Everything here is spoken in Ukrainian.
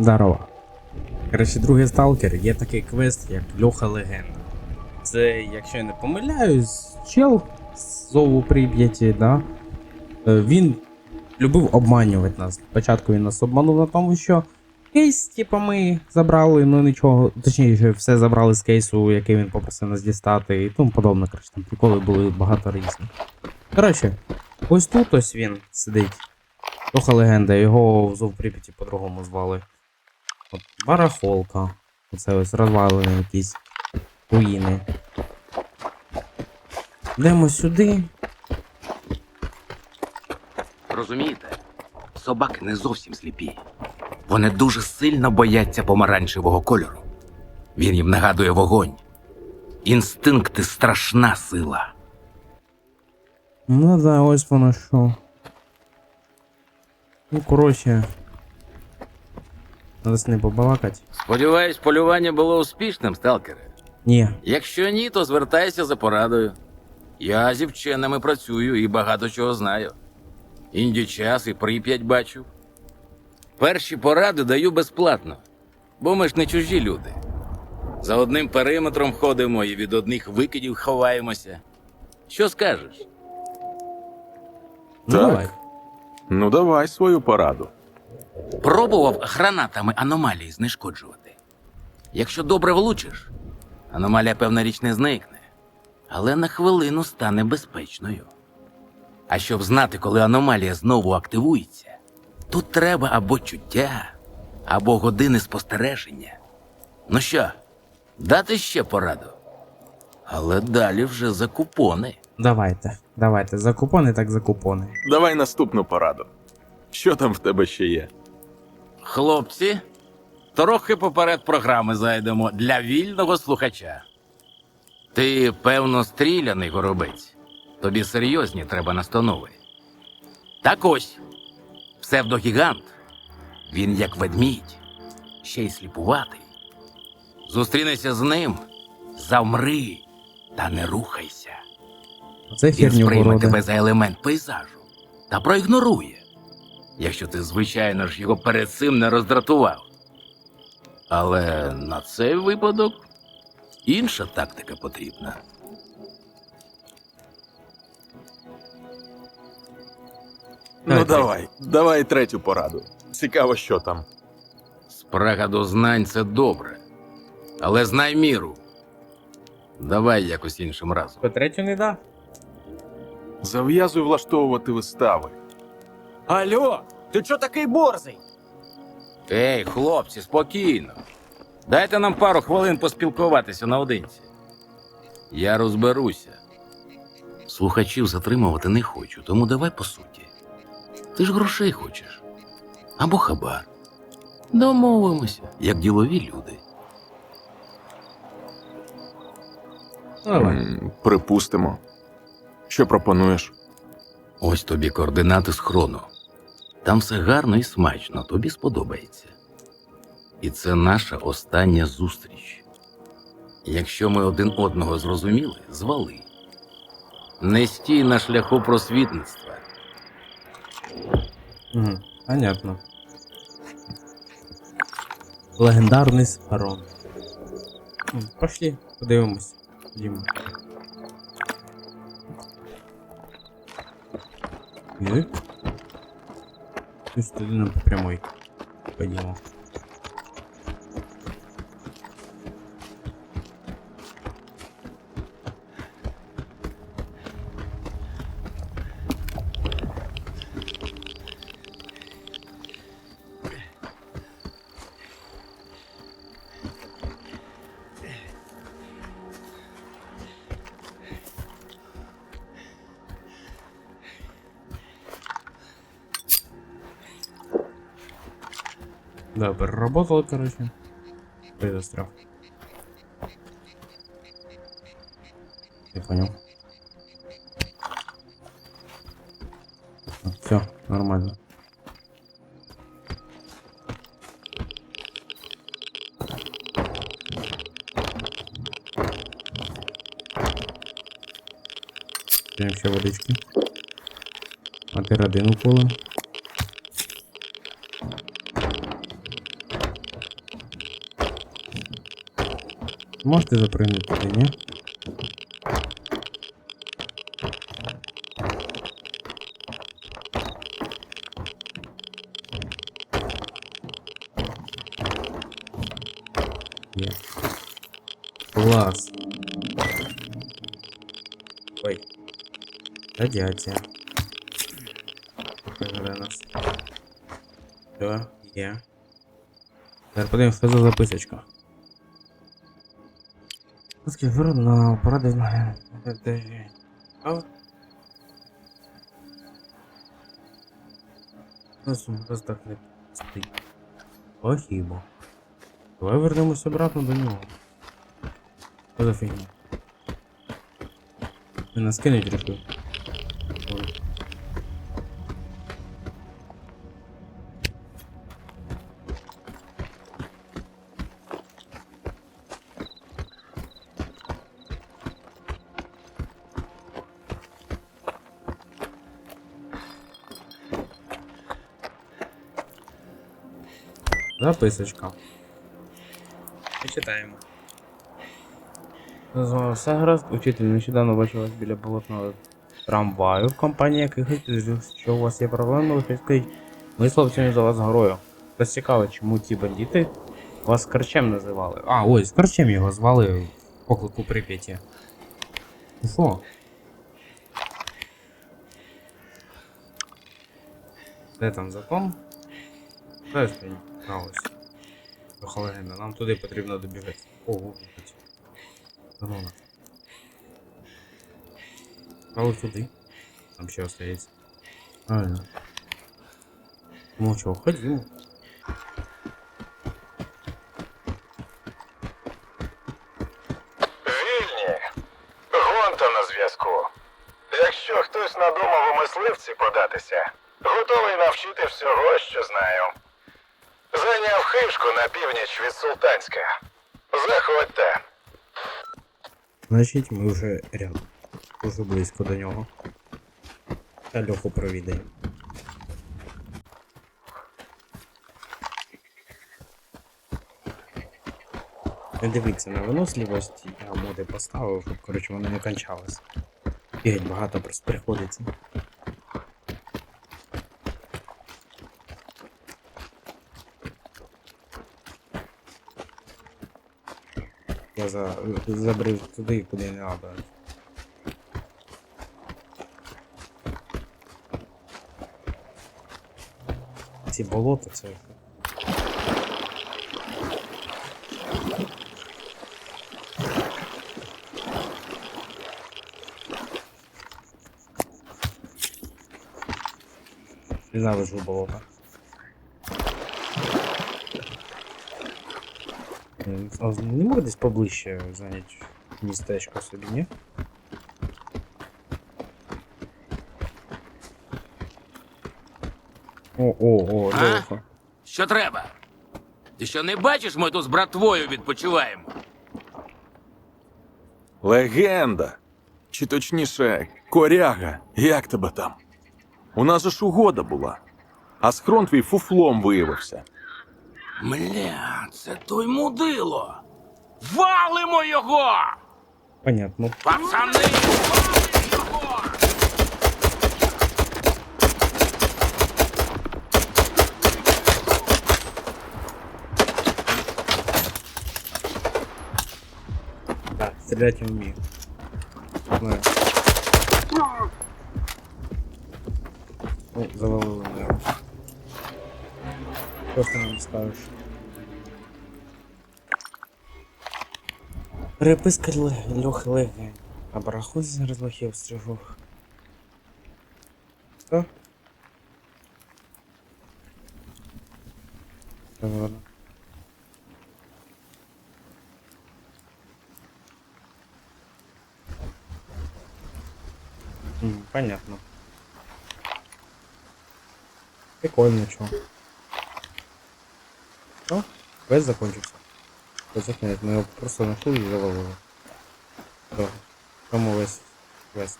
Здорово. Коротше, другий сталкер є такий квест, як Льоха Легенда. Це, якщо я не помиляюсь, чел з Зову Прип'яті, да? Е, Він любив обманювати нас. Спочатку він нас обманув на тому, що кейс, типу, ми забрали, ну нічого, точніше, все забрали з кейсу, який він попросив нас дістати, і тому подобне. Коротше, там приколи були багато різних. Коротше, ось тут ось він сидить. Льоха Легенда, його в Зов Прип'яті по-другому звали. От барахолка. Оце ось розвалені якісь руїни. Йдемо сюди. Розумієте? Собаки не зовсім сліпі. Вони дуже сильно бояться помаранчевого кольору. Він їм нагадує вогонь. Інстинкти страшна сила. Ну да, ось воно що. Ну, коротше. Надо з ним побалакати. Сподіваюсь, полювання було успішним, сталкере. Ні. Якщо ні, то звертайся за порадою. Я зі вченими працюю і багато чого знаю. Інді час і прип'ять бачу. Перші поради даю безплатно, бо ми ж не чужі люди. За одним периметром ходимо і від одних викидів ховаємося. Що скажеш? Ну Так. давай. Ну, давай свою пораду. Пробував гранатами аномалії знешкоджувати. Якщо добре влучиш, аномалія певна річ не зникне, але на хвилину стане безпечною. А щоб знати, коли аномалія знову активується, тут треба або чуття, або години спостереження. Ну що, дати ще пораду? Але далі вже за купони. Давайте. Давайте. За купони, так за купони. Давай наступну пораду. Що там в тебе ще є? Хлопці, трохи поперед програми зайдемо для вільного слухача. Ти, певно, стріляний горобець. Тобі серйозні треба настанови. Так ось, псевдогігант. Він як ведмідь, ще й сліпуватий. Зустрінешся з ним, завмри та не рухайся. Оце Він сприйме тебе за елемент пейзажу та проігнорує, якщо ти, звичайно ж, його перед цим не роздратував. Але на цей випадок інша тактика потрібна. Ну давай, давай третю пораду. Цікаво, що там. Спрага до знань це добре. Але знай міру. Давай якось іншим разом. По третю не да. Зав'язуй влаштовувати вистави. Алло, ти чо такий борзий? Ей, хлопці, спокійно. Дайте нам пару хвилин поспілкуватися наодинці. Я розберуся. Слухачів затримувати не хочу, тому давай по суті. Ти ж грошей хочеш. Або хабар. Домовимося, як ділові люди. М, Припустимо. Що пропонуєш? Ось тобі координати схрону. Там все гарно і смачно, тобі сподобається. І це наша остання зустріч. Якщо ми один одного зрозуміли, звали. Не стій на шляху просвітництва. Понятно. Легендарний схорон. М, Пошли, подивимось. Ходімо. Ні? Ось по прямой по прямой. Да, переработал, короче. Ты застрял. Я понял. Все, нормально. Прям ще водички. А ти Можете запрыгнути туди, ні? Є. Клас. Ой. Радіація. Виграє нас. Все, є. Тепер подивимось, що за записочка. Русский город на паради. А? Нас раз так не стоїть. Спасибо. Давай вернемось обратно до нього. Що за фігня? Він нас кинуть рішив. Записочка. Почитаємо. З- Все гаразд, учитель, нещодавно бачив вас біля болотного трамваю в компанії якихось що у вас є проблеми, лише скажіть, ми хлопцями за вас горою. Вас цікаво, чому ці бандити вас Карчем називали. А, ось, Карчем його звали в поклику Прип'яті. Ну Що? Де там закон? Знаєш, мені ось. Нам туди потрібно добігати. Ого, вибач. Здорово. Але туди. Там ще остається. Правильно. Ну чого, ходімо. Вільні. Гонта на зв'язку. Якщо хтось надумав у мисливці податися, готовий навчити всього, що знаю. Зайняв хишку на північ від Султанська. Заходьте. Значить, ми вже рядом. Дуже близько до нього. Та Льоху провідаємо. Не дивіться на виносливість, я моди поставив, щоб коротше воно не кончалось. Бігать багато просто приходиться. Я за, забрив туди, куди не треба. Ці болота це. Ненавижу болота. М, А не можу десь поближче зайняти містечко собі, ні? О, о, о, А? Що треба? Ти що не бачиш, ми тут з братвою відпочиваємо? Легенда. Чи точніше, коряга, як тебе там? У нас же ж угода була. А схрон твій фуфлом виявився. Мля, це той мудило. Валимо його! Понятно. Пацани! Валимо його! Да, стрелять я умею. Знаю. Ну, завалили мене. Що ти нам скажеш? Переписка Льохи Леги. А бараху зараз лохів стрижу. Що? М, Понятно. Прикольно, чё. Что? Квест закончился. Квест нет, мы его просто нашли и завалили. Да. Кому вест? квест?